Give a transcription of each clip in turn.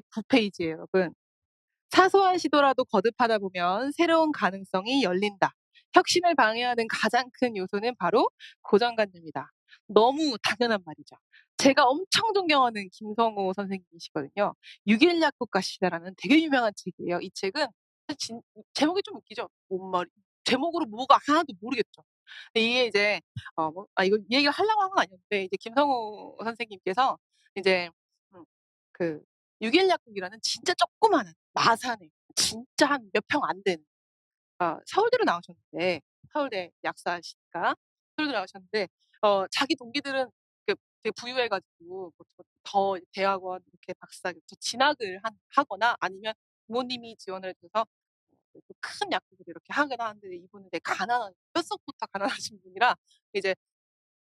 109페이지예요, 여러분. 사소한 시도라도 거듭하다 보면 새로운 가능성이 열린다. 혁신을 방해하는 가장 큰 요소는 바로 고정관념이다. 너무 당연한 말이죠. 제가 엄청 존경하는 김성호 선생님이시거든요. 6일 약국가 시대라는 되게 유명한 책이에요. 이 책은 진, 제목이 좀 웃기죠. 뭔 말, 제목으로 뭐가 하나도 모르겠죠. 이게 이제 어, 뭐, 아 이거 이 얘기를 하려고 한 건 아니었는데 이제 김성호 선생님께서 이제 음, 그 6일 약국이라는 진짜 조그마한 마산에 진짜 한 몇 평 안 되는 어, 서울대로 나오셨는데 서울대 약사시니까 서울대 나오셨는데 어, 자기 동기들은 그 되게 부유해가지고 뭐더 대학원 이렇게 박사 더 진학을 한, 하거나 아니면 부모님이 지원을 해줘서 큰 약국을 이렇게 하거나 하는데 이분은 되게 가난한 뼛속부터 가난하신 분이라 이제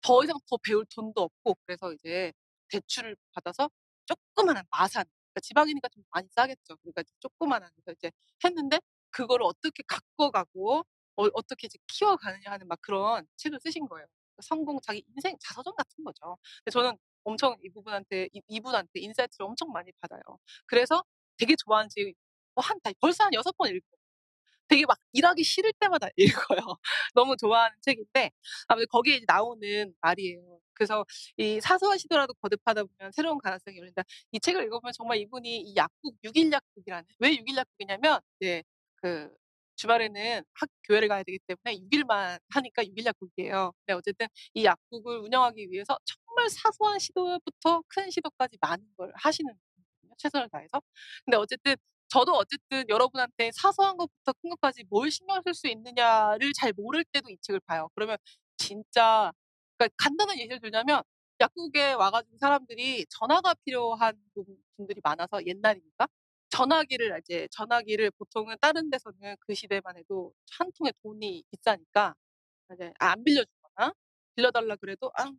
더 이상 더 배울 돈도 없고 그래서 이제 대출을 받아서 조그만한 마산 그러니까 지방이니까 좀 많이 싸겠죠. 그러니까 조그만한 그래서 이제 했는데 그거를 어떻게 가꿔가고 어, 어떻게 이제 키워가느냐 하는 막 그런 책을 쓰신 거예요. 성공 자기 인생 자서전 같은 거죠. 근데 저는 엄청 이 부분한테 이, 이분한테 인사이트를 엄청 많이 받아요. 그래서 되게 좋아하는 책이 뭐한 벌써 한 여섯 번 읽고 되게 막 일하기 싫을 때마다 읽어요. 너무 좋아하는 책인데 아무튼 거기에 나오는 말이에요. 그래서 이 사소한 시도라도 거듭하다 보면 새로운 가능성이 열린다. 이 책을 읽어보면 정말 이분이 이 약국 6일 약국이라는 왜 6일 약국이냐면 이제 그 주말에는 학 교회를 가야 되기 때문에 6일만 하니까 6일 약국이에요. 근데 어쨌든 이 약국을 운영하기 위해서 정말 사소한 시도부터 큰 시도까지 많은 걸 하시는. 최선을 다해서. 근데 어쨌든 저도 어쨌든 여러분한테 사소한 것부터 큰 것까지 뭘 신경 쓸 수 있느냐를 잘 모를 때도 이 책을 봐요. 그러면 진짜 그러니까 간단한 예시를 들자면 약국에 와가지고 사람들이 전화가 필요한 분들이 많아서 옛날이니까 전화기를 이제 전화기를 보통은 다른 데서는 그 시대만 해도 한 통에 돈이 비싸니까 이제 아, 안 빌려주거나 빌려달라 그래도 아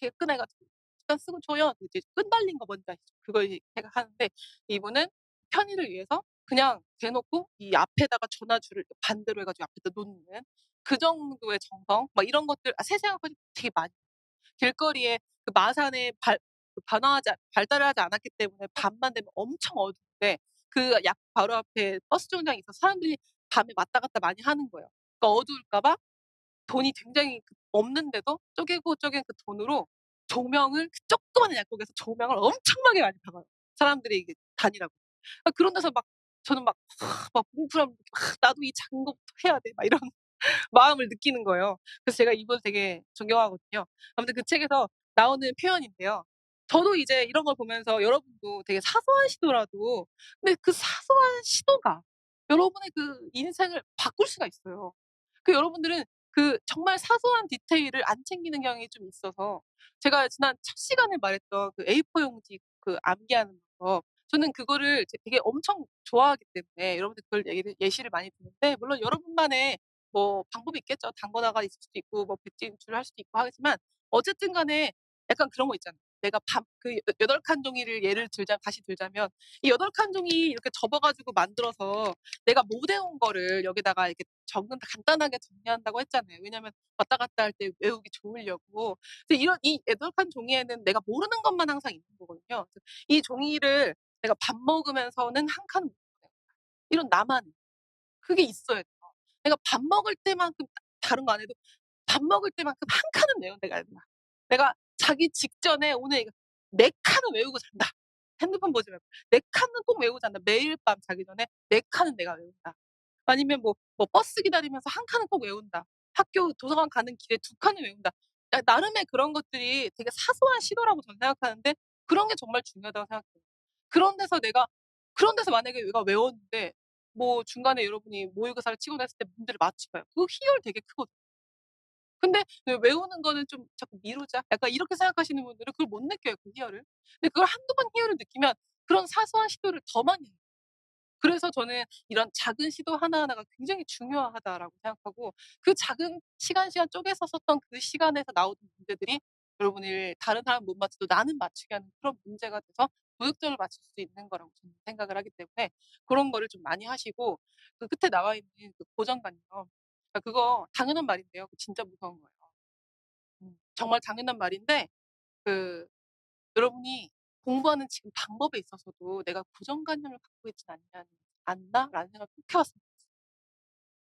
이렇게 꺼내가지고 잠깐 쓰고 줘요. 이제 끈달린 거 뭔지 아시죠? 그걸 제가 하는데 이분은 편의를 위해서 그냥 대놓고 이 앞에다가 전화줄을 반대로 해가지고 앞에다 놓는 그 정도의 정성, 막 이런 것들, 아, 것들이 되게 많이. 길거리에 그 마산에 발, 그 반화하지, 발달을 하지 않았기 때문에 밤만 되면 엄청 어두운데 그 약 바로 앞에 버스 정류장이 있어서 사람들이 밤에 왔다 갔다 많이 하는 거예요. 그러니까 어두울까봐 돈이 굉장히 그 없는데도 쪼개고 쪼갠 그 돈으로 조명을 그 조그마한 약국에서 조명을 엄청나게 많이 박아요. 사람들이 이게 다니라고. 아, 그런 데서 막 저는 막, 막 뭉클함, 나도 이 것부터 해야 돼. 막 이런 마음을 느끼는 거예요. 그래서 제가 이분 되게 존경하거든요. 아무튼 그 책에서 나오는 표현인데요. 저도 이제 이런 걸 보면서 여러분도 되게 사소한 시도라도, 근데 그 사소한 시도가 여러분의 그 인생을 바꿀 수가 있어요. 그 여러분들은 그 정말 사소한 디테일을 안 챙기는 경향이 좀 있어서 제가 지난 첫 시간에 말했던 그 A4 용지 그 암기하는 법 저는 그거를 되게 엄청 좋아하기 때문에 여러분들 그걸 얘기를, 예시를 많이 듣는데 물론 여러분만의 뭐 방법이 있겠죠. 단거나가 있을 수도 있고 뭐 백진출을 할 수도 있고 하겠지만 어쨌든 간에 약간 그런 거 있잖아요. 내가 밤, 그 여덟 칸 종이를 예를 들자, 다시 들자면, 이 여덟 칸 종이 이렇게 접어가지고 만들어서 내가 못 외운 거를 여기다가 이렇게 적은, 간단하게 정리한다고 했잖아요. 왜냐면 왔다 갔다 할 때 외우기 좋으려고. 근데 이런, 이 여덟 칸 종이에는 내가 모르는 것만 항상 있는 거거든요. 이 종이를 내가 밥 먹으면서는 한 칸을 못 보내요. 이런 나만 그게 있어야 돼요. 내가 밥 먹을 때만큼 다른 거 안 해도 밥 먹을 때만큼 한 칸은 외운 내가 된다. 내가 자기 직전에 오늘 네 칸은 외우고 잔다. 핸드폰 보지 말고 네 칸은 꼭 외우고 잔다. 매일 밤 자기 전에 네 칸은 내가 외운다. 아니면 뭐, 뭐 버스 기다리면서 한 칸은 꼭 외운다. 학교 도서관 가는 길에 두 칸은 외운다. 나름의 그런 것들이 되게 사소한 시도라고 저는 생각하는데 그런 게 정말 중요하다고 생각해요. 그런 데서 내가 그런 데서 만약에 내가 외웠는데 뭐 중간에 여러분이 모의고사를 치고 났을 때 문제를 맞춰봐요. 그 희열 되게 크거든요. 근데 외우는 거는 좀 자꾸 미루자. 약간 이렇게 생각하시는 분들은 그걸 못 느껴요, 그 희열을. 근데 그걸 한두 번 희열을 느끼면 그런 사소한 시도를 더 많이 해요. 그래서 저는 이런 작은 시도 하나하나가 굉장히 중요하다라고 생각하고 그 작은 시간 시간 쪼개서 썼던 그 시간에서 나오는 문제들이 여러분이 다른 사람 못 맞춰도 나는 맞추게 하는 그런 문제가 돼서 도덕적을 맞출 수 있는 거라고 저는 생각을 하기 때문에 그런 거를 좀 많이 하시고 그 끝에 나와 있는 그 고정관념 그러니까 그거 당연한 말인데요. 그 진짜 무서운 거예요. 음, 정말 당연한 말인데 그 여러분이 공부하는 지금 방법에 있어서도 '내가 고정관념을 갖고 있진 않냐 않나?'라는 생각을 꼭 해 왔습니다.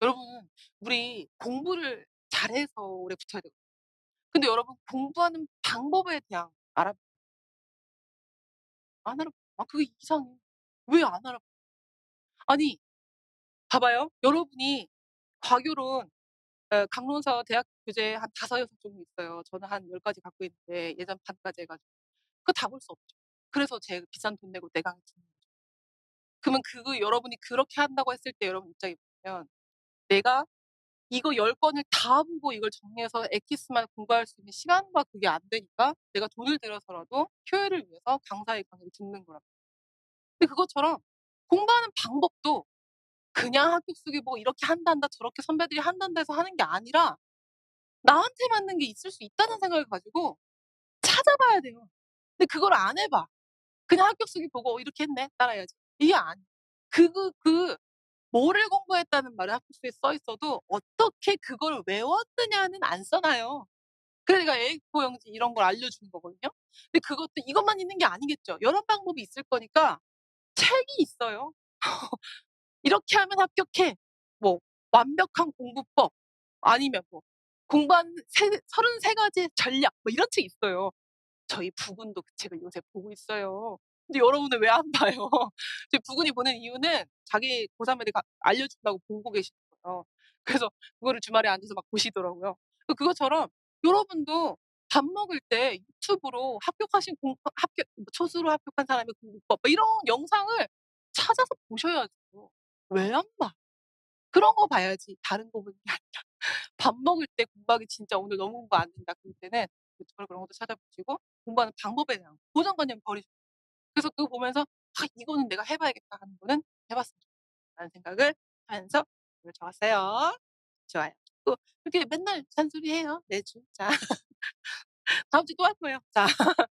여러분 우리 공부를 잘해서 오래 붙어야 되거든요. 근데 여러분 공부하는 방법에 대한 알아 안 알아 아 그게 이상해. 왜 안 알아 아니 봐봐요. 여러분이 과교론 어 강론서 대학 교재 한5-6 종류 있어요. 저는 한10 가지 갖고 있는데 예전 반까지 해 가지고. 그거 다 볼 수 없죠. 그래서 제가 비싼 돈 내고 내 강의 듣는 거죠. 그러면 그거 여러분이 그렇게 한다고 했을 때 여러분 입장이 뭐냐면 내가 이거 10 권을 다 보고 이걸 정리해서 엑기스만 공부할 수 있는 시간과 그게 안 되니까 내가 돈을 들여서라도 효율을 위해서 강사의 강의를 듣는 거란 근데 그것처럼 공부하는 방법도 그냥 학교 속에 뭐 이렇게 한다 저렇게 선배들이 한단다 해서 하는 게 아니라 나한테 맞는 게 있을 수 있다는 생각을 가지고 찾아봐야 돼요. 근데 그걸 안 해 봐. 그냥 합격수기 보고 '어 이렇게 했네. 따라해야지.' 이게 아니야. 그거 그 뭐를 공부했다는 말이 합격서에 써 있어도 어떻게 그걸 외웠느냐는 안 써 놔요. 그러니까 A4 용지 이런 걸 알려주는 거거든요. 근데 그것도 이것만 있는 게 아니겠죠. 여러 방법이 있을 거니까 책이 있어요. "이렇게 하면 합격해." 뭐 "완벽한 공부법." 아니면 뭐 "공부하는 세33 가지의 전략." 뭐 이런 책이 있어요. 저희 부군도 그 책을 요새 보고 있어요. 근데 여러분은 왜 안 봐요? 저희 부군이 보는 이유는 자기 고3 애들 가 알려준다고 보고 계시는 거예요. 그래서 그거를 주말에 앉아서 막 보시더라고요. 그 그것처럼 여러분도 밥 먹을 때 유튜브로 합격하신 공 합격 초수로 합격한 사람의 공부법 뭐 이런 영상을 찾아서 보셔야죠. 왜 안 봐? 그런 거 봐야지 다른 거 보는 게 아니라. 밥 먹을 때 공부하기 진짜 '오늘 너무 공부 안 된다.' 그럴 때는 유튜브로 그런 것도 찾아보시고 공부하는 방법에 대한 고정관념 버리셔 그래서 그거 보면서 '아 이거는 내가 해 봐야겠다.' 하는 거는 해 봤으면 좋겠다는 생각을 하면서 오늘 좋았어요. 좋아요. 또 그렇게 맨날 잔소리 해요 매주. 자 다음 주에 또할 거예요. 자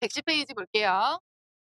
110 페이지 볼게요.